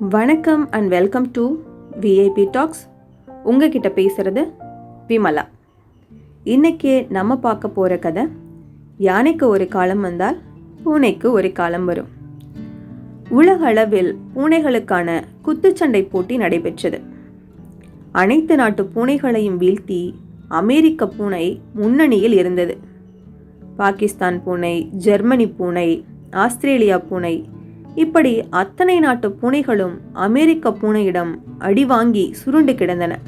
வணக்கம் and welcome to VIP talks உங்ககிட்ட பேசுகிறது விமலா. இன்னைக்கு நம்ம பார்க்க போகிற கதை யானைக்கு ஒரு காலம் வந்தால் பூனைக்கு ஒரு காலம் வரும். உலக அளவில் பூனைகளுக்கான குத்துச்சண்டை போட்டி நடைபெற்றது. அனைத்து நாட்டு பூனைகளையும் வீழ்த்தி அமெரிக்க பூனை முன்னணியில் இருந்தது. பாகிஸ்தான் பூனை ஜெர்மனி பூனை ஆஸ்திரேலியா பூனை இப்படி அத்தனை நாட்டு பூனைகளும் அமெரிக்க பூனையிடம் அடி வாங்கி சுருண்டு கிடந்தன.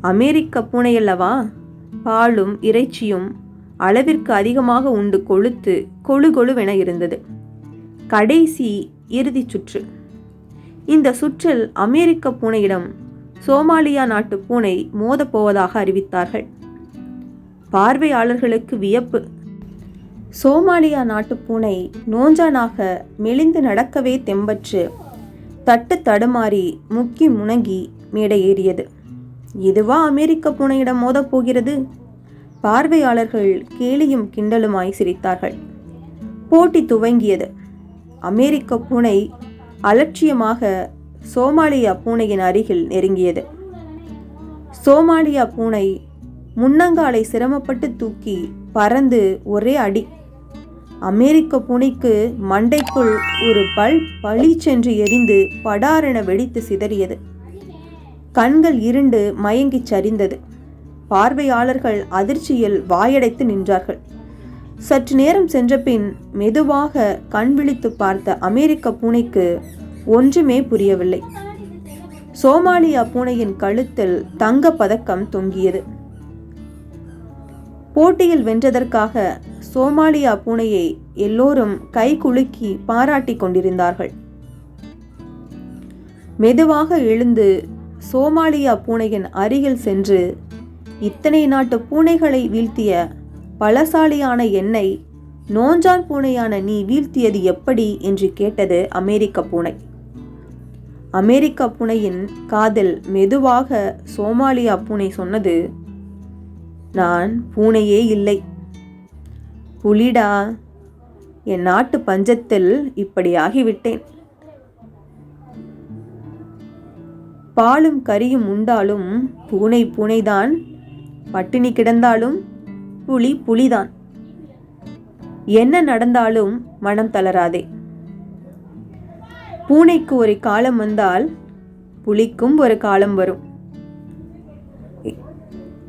அமெரிக்க பூனையல்லவா? பாலும் இறைச்சியும் அளவிற்கு அதிகமாக உண்டு கொழுத்து கொழு கொழுவென இருந்தது. கடைசி இறுதிச் சுற்று. இந்த சுற்றில் அமெரிக்க பூனையிடம் சோமாலியா நாட்டு பூனை மோதப்போவதாக அறிவித்தார்கள். பார்வையாளர்களுக்கு வியப்பு சோமாலியா நாட்டு பூனை நோஞ்சானாக மெலிந்து நடக்கவே தெம்பற்று தட்டு தடுமாறி முக்கி முணங்கி மேடை ஏறியது இதுவா அமெரிக்க பூனையிடம் மோதப் போகிறது? பார்வையாளர்கள் கேலியும் கிண்டலுமாய் சிரித்தார்கள். போட்டி துவங்கியது. அமெரிக்க பூனை அலட்சியமாக சோமாலியா பூனையின் அருகில் நெருங்கியது. சோமாலியா பூனை முன்னங்காலை சிரமப்பட்டு தூக்கி பறந்து ஒரே அடி அமெரிக்க பூனைக்கு மண்டைக்குள் ஒரு பல் பழி சென்று எரிந்து படாரென வெடித்து சிதறியது. கண்கள் இருண்டு மயங்கிச் சரிந்தது. பார்வையாளர்கள் அதிர்ச்சியில் வாயடைத்து நின்றார்கள். சற்று நேரம் சென்றபின் மெதுவாக கண் விழித்து பார்த்த அமெரிக்க பூனைக்கு ஒன்றுமே புரியவில்லை. சோமாலியா பூனையின் கழுத்தில் தங்க பதக்கம் தொங்கியது. போட்டியில் வென்றதற்காக சோமாலியா பூனையை எல்லோரும் கை குலுக்கி பாராட்டி கொண்டிருந்தார்கள். மெதுவாக எழுந்து சோமாலியா பூனையின் அருகில் சென்று இத்தனை நாட்டு பூனைகளை வீழ்த்திய பலசாலியான என்னை நோஞ்சான் பூனையான நீ வீழ்த்தியது எப்படி? என்று கேட்டது அமெரிக்க பூனை. அமெரிக்க பூனையின் காதில் மெதுவாக சோமாலியா பூனை சொன்னது நான் பூனையே இல்லை. புலிடா என் நாட்டு பஞ்சத்தில் இப்படி ஆகிவிட்டேன். பாலும் கரியும் உண்டாலும் பூனை பூனைதான். பட்டினி கிடந்தாலும் புலி புலிதான். என்ன நடந்தாலும் மனம் தளராதே. பூனைக்கு ஒரு காலம் வந்தால் புலிக்கும் ஒரு காலம் வரும்.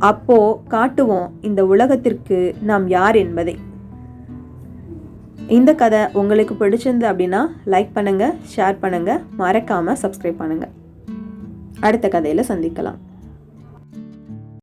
அப்போ காட்டுவோம் இந்த உலகத்திற்கு நாம் யார் என்பதை. இந்த கதை உங்களுக்கு பிடிச்சிருந்து அப்படின்னா லைக் பண்ணுங்கள் ஷேர் பண்ணுங்கள் மறக்காமல் சப்ஸ்கிரைப் பண்ணுங்கள் அடுத்த கதையில் சந்திக்கலாம்.